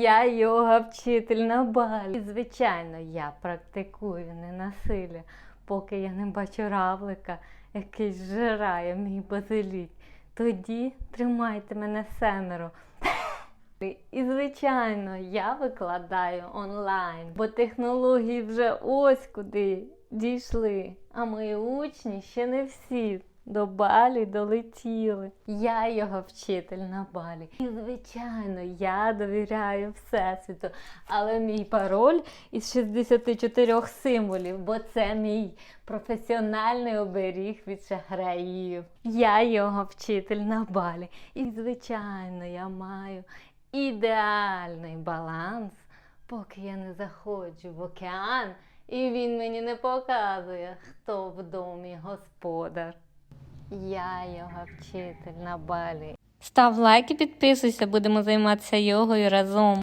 Я йога вчитель на балі. І, звичайно, я практикую ненасилля, поки я не бачу равлика, який зжирає мій базилік. Тоді тримайте мене семеро. І, звичайно, я викладаю онлайн, бо технології вже ось куди дійшли. А мої учні ще не всі до балі долетіли. Я його вчитель на балі. І, звичайно, я довіряю Всесвіту. Але мій пароль із 64 символів, бо це мій професіональний оберіг від шахраїв. Я його вчитель на балі. І, звичайно, я маю ідеальний баланс, поки я не заходжу в океан, і він мені не показує, хто в домі господар. Я його вчитель на балі. Став лайк і підписуйся, будемо займатися йогою разом.